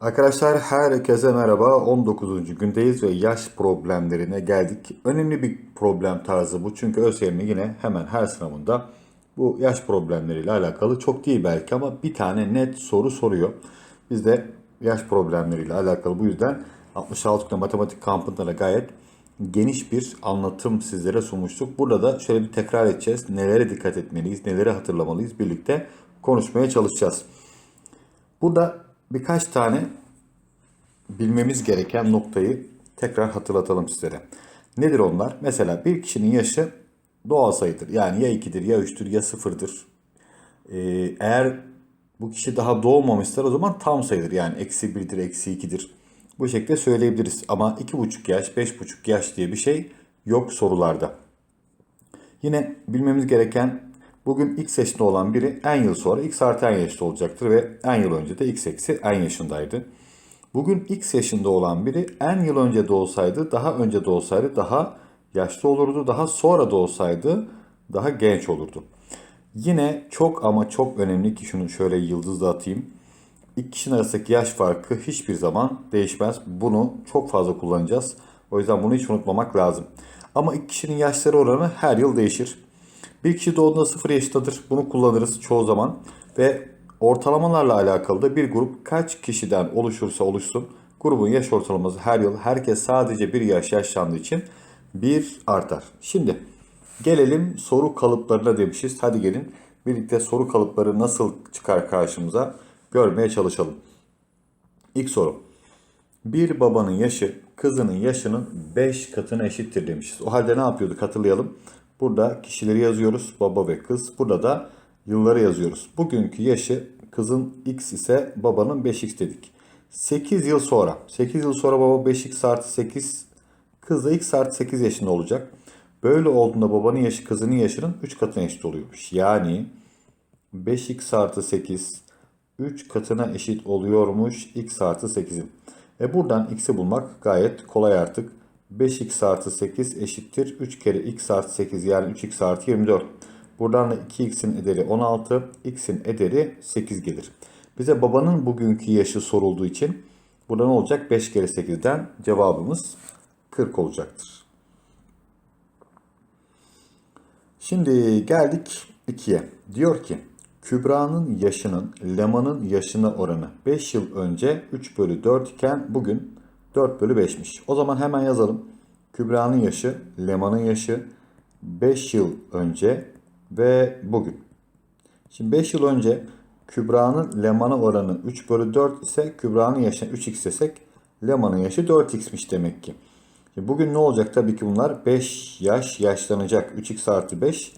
Arkadaşlar herkese merhaba. 19. gündeyiz ve yaş problemlerine geldik. Önemli bir problem tarzı bu. Çünkü ÖSYM yine hemen her sınavında bu yaş problemleriyle alakalı çok değil belki ama bir tane net soru soruyor. Biz de yaş problemleriyle alakalı bu yüzden 66 gün matematik kampında da gayet geniş bir anlatım sizlere sunmuştuk. Burada da şöyle bir tekrar edeceğiz. Nelere dikkat etmeliyiz, nelere hatırlamalıyız birlikte konuşmaya çalışacağız. Burada birkaç tane bilmemiz gereken noktayı tekrar hatırlatalım sizlere. Nedir onlar? Mesela bir kişinin yaşı doğal sayıdır. Yani ya 2'dir, ya 3'tür, ya 0'dır. Ee, eğer bu kişi daha doğmamışsa o zaman tam sayıdır. Yani eksi 1'dir, eksi 2'dir. Bu şekilde söyleyebiliriz. Ama 2,5 yaş, 5,5 yaş diye bir şey yok sorularda. Yine bilmemiz gereken bugün x yaşında olan biri en yıl sonra x artı en yaşta olacaktır ve en yıl önce de x eksi en yaşındaydı. Bugün x yaşında olan biri en yıl önce doğsaydı, daha önce doğsaydı daha yaşlı olurdu, daha sonra doğsaydı daha genç olurdu. Yine çok ama çok önemli ki şunu şöyle yıldızla atayım. İki kişinin arasındaki yaş farkı hiçbir zaman değişmez. Bunu çok fazla kullanacağız. O yüzden bunu hiç unutmamak lazım. Ama iki kişinin yaşları oranı her yıl değişir. Bir kişi doğduğunda 0 yaşındadır. Bunu kullanırız çoğu zaman. Ve ortalamalarla alakalı da bir grup kaç kişiden oluşursa oluşsun grubun yaş ortalaması her yıl herkes sadece bir yaş yaşlandığı için bir artar. Şimdi gelelim soru kalıplarına demişiz. Hadi gelin birlikte soru kalıpları nasıl çıkar karşımıza görmeye çalışalım. İlk soru. Bir babanın yaşı kızının yaşının 5 katına eşittir demişiz. O halde ne yapıyorduk hatırlayalım. Burada kişileri yazıyoruz baba ve kız. Burada da yılları yazıyoruz. Bugünkü yaşı kızın x ise babanın 5x dedik. 8 yıl sonra 8 yıl sonra baba 5x artı 8 kız da x artı 8 yaşında olacak. Böyle olduğunda babanın yaşı kızının yaşının 3 katına eşit oluyormuş. Yani 5x artı 8 3 katına eşit oluyormuş x artı 8'in. E buradan x'i bulmak gayet kolay artık. 5x artı 8 eşittir 3 kere x artı 8 yani 3x artı 24. Buradan da 2x'in ederi 16, x'in ederi 8 gelir. Bize babanın bugünkü yaşı sorulduğu için burada ne olacak? 5 kere 8'den cevabımız 40 olacaktır. Şimdi geldik 2'ye. Diyor ki Kübra'nın yaşının Leman'ın yaşına oranı 5 yıl önce 3 bölü 4 iken bugün 4 bölü 5'miş. O zaman hemen yazalım. Kübra'nın yaşı, Leman'ın yaşı 5 yıl önce ve bugün. Şimdi 5 yıl önce Kübra'nın Leman'a oranı 3 bölü 4 ise Kübra'nın yaşına 3x desek Leman'ın yaşı 4x'miş demek ki. Şimdi bugün ne olacak? Tabii ki bunlar 5 yaş yaşlanacak. 3x artı 5.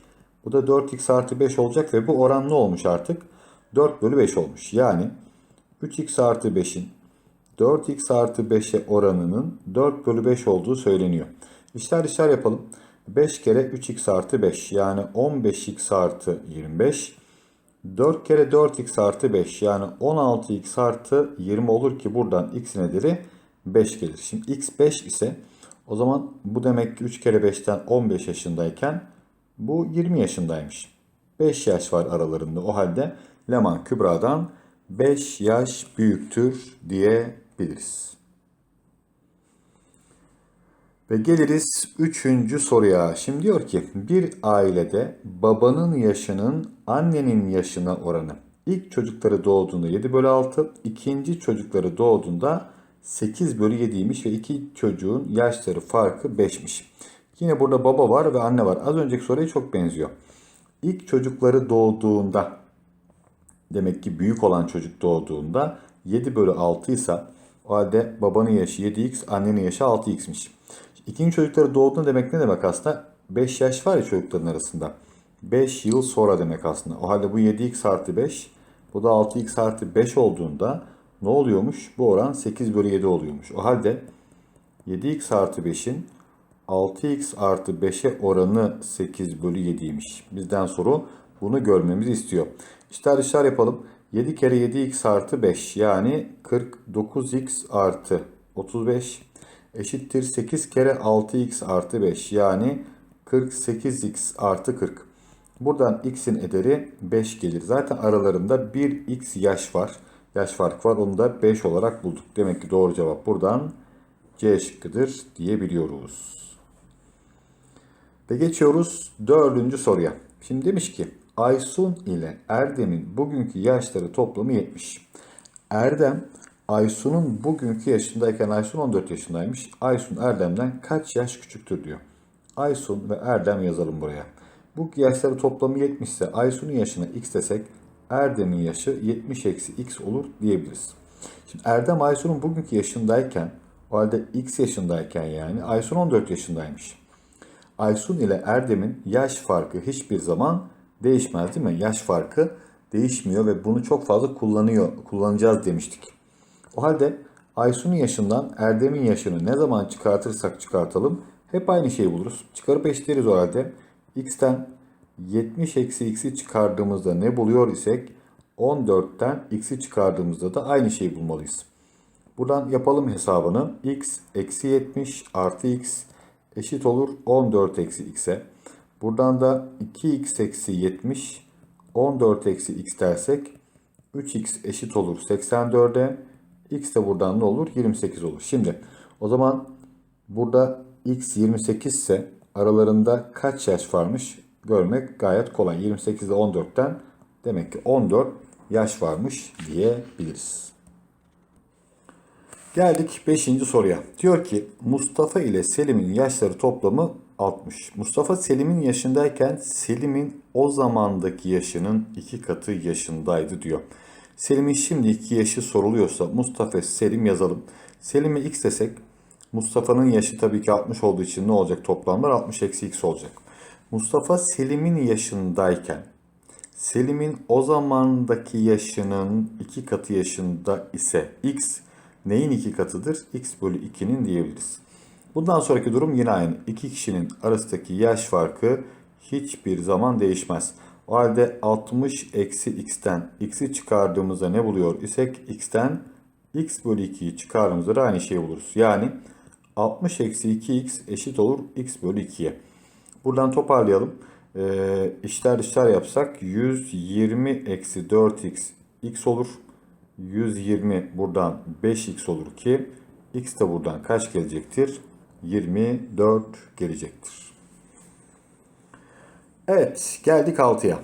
Bu da 4x artı 5 olacak ve bu oran ne olmuş artık? 4 bölü 5 olmuş. Yani 3x artı 5'in 4x artı 5'e oranının 4 bölü 5 olduğu söyleniyor. İşler işler yapalım. 5 kere 3x artı 5 yani 15x artı 25. 4 kere 4x artı 5 yani 16x artı 20 olur ki buradan x'in ederi 5 gelir. Şimdi x 5 ise o zaman bu demek ki 3 kere 5'ten 15 yaşındayken bu 20 yaşındaymış. 5 yaş var aralarında. O halde Leman Kübra'dan 5 yaş büyüktür diyebiliriz. Ve geliriz üçüncü soruya. Şimdi diyor ki bir ailede babanın yaşının annenin yaşına oranı. İlk çocukları doğduğunda 7 bölü 6, ikinci çocukları doğduğunda 8 bölü 7'ymiş ve iki çocuğun yaşları farkı 5'miş. Yine burada baba var ve anne var. Az önceki soruya çok benziyor. İlk çocukları doğduğunda demek ki büyük olan çocuk doğduğunda 7 bölü 6 ise o halde babanın yaşı 7x, annenin yaşı 6x'miş. İkinci çocukları doğduğunda demek ne demek aslında? 5 yaş var ya çocukların arasında. 5 yıl sonra demek aslında. O halde bu 7x artı 5, bu da 6x artı 5 olduğunda ne oluyormuş? Bu oran 8 bölü 7 oluyormuş. O halde 7x artı 5'in 6x artı 5'e oranı 8 bölü 7'ymiş. Bizden soru bunu görmemizi istiyor. İşler işler yapalım. 7 kere 7x artı 5 yani 49x artı 35 eşittir 8 kere 6x artı 5 yani 48x artı 40. Buradan x'in ederi 5 gelir. Zaten aralarında 1x yaş var. yaş farkı var. Onu da 5 olarak bulduk. Demek ki doğru cevap buradan C şıkkıdır diyebiliyoruz. Ve geçiyoruz dördüncü soruya. Şimdi demiş ki Aysun ile Erdem'in bugünkü yaşları toplamı 70. Erdem Aysun'un bugünkü yaşındayken Aysun 14 yaşındaymış. Aysun Erdem'den kaç yaş küçüktür diyor. Aysun ve Erdem yazalım buraya. Bu yaşları toplamı 70 ise Aysun'un yaşına x desek Erdem'in yaşı 70 eksi x olur diyebiliriz. Şimdi Erdem Aysun'un bugünkü yaşındayken o halde x yaşındayken yani Aysun 14 yaşındaymış. Aysun ile Erdem'in yaş farkı hiçbir zaman değişmez değil mi? Yaş farkı değişmiyor ve bunu çok fazla kullanıyor, kullanacağız demiştik. O halde Aysun'un yaşından Erdem'in yaşını ne zaman çıkartırsak çıkartalım hep aynı şeyi buluruz. Çıkarıp eşitleriz o halde. X'ten 70 eksi x'i çıkardığımızda ne buluyor isek 14'ten x'i çıkardığımızda da aynı şeyi bulmalıyız. Buradan yapalım hesabını. x eksi 70 artı x eşit olur 14 eksi x'e. Buradan da 2x eksi 70 14 eksi x dersek 3x eşit olur 84'e. x de buradan ne olur? 28 olur. Şimdi o zaman burada x 28 ise aralarında kaç yaş varmış görmek gayet kolay. 28 ile 14'ten demek ki 14 yaş varmış diyebiliriz. Geldik 5. soruya. Diyor ki Mustafa ile Selim'in yaşları toplamı 60. Mustafa Selim'in yaşındayken Selim'in o zamandaki yaşının iki katı yaşındaydı diyor. Selim'in şimdiki yaşı soruluyorsa Mustafa Selim yazalım. Selim'e x desek Mustafa'nın yaşı tabii ki 60 olduğu için ne olacak toplamlar? 60 eksi x olacak. Mustafa Selim'in yaşındayken Selim'in o zamandaki yaşının iki katı yaşında ise x neyin iki katıdır? x bölü 2'nin diyebiliriz. Bundan sonraki durum yine aynı. İki kişinin arasındaki yaş farkı hiçbir zaman değişmez. O halde 60 eksi x'ten x'i çıkardığımızda ne buluyor isek x'ten x bölü 2'yi çıkardığımızda da aynı şeyi buluruz. Yani 60 eksi 2x eşit olur x bölü 2'ye. Buradan toparlayalım. Ee, işler işler yapsak 120 eksi 4x x olur. 120 buradan 5x olur ki x de buradan kaç gelecektir? 24 gelecektir. Evet geldik 6'ya.